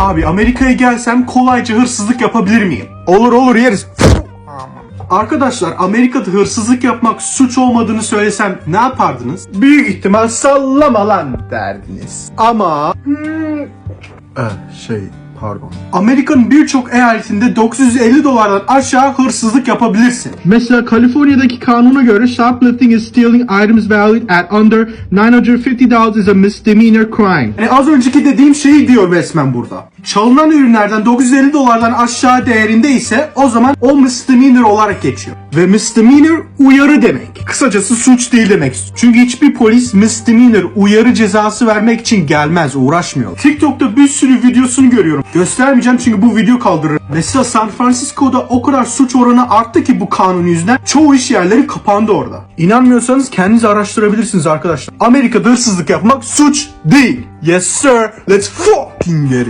Abi Amerika'ya gelsem kolayca hırsızlık yapabilir miyim? Olur olur yeriz. Arkadaşlar Amerika'da hırsızlık yapmak suç olmadığını söylesem ne yapardınız? Büyük ihtimal sallama lan derdiniz. Ama... Eh, şey pardon. Amerika'nın birçok eyaletinde 950 dolardan aşağı hırsızlık yapabilirsin. Mesela Kaliforniya'daki kanuna göre shoplifting is stealing items valued at under $950 is a misdemeanor crime. Yani az önceki dediğim şeyi diyor resmen burada. Çalınan ürünlerden 950 dolardan aşağı değerinde ise o zaman o misdemeanor olarak geçiyor. Ve misdemeanor uyarı demek. Kısacası suç değil demek. Çünkü hiçbir polis misdemeanor uyarı cezası vermek için gelmez, uğraşmıyor. TikTok'ta bir sürü videosunu görüyorum. Göstermeyeceğim çünkü bu video kaldırır. Mesela San Francisco'da o kadar suç oranı arttı ki bu kanun yüzünden çoğu iş yerleri kapandı orada. İnanmıyorsanız kendiniz araştırabilirsiniz arkadaşlar. Amerika'da hırsızlık yapmak suç değil. Yes sir. Let's fucking get it.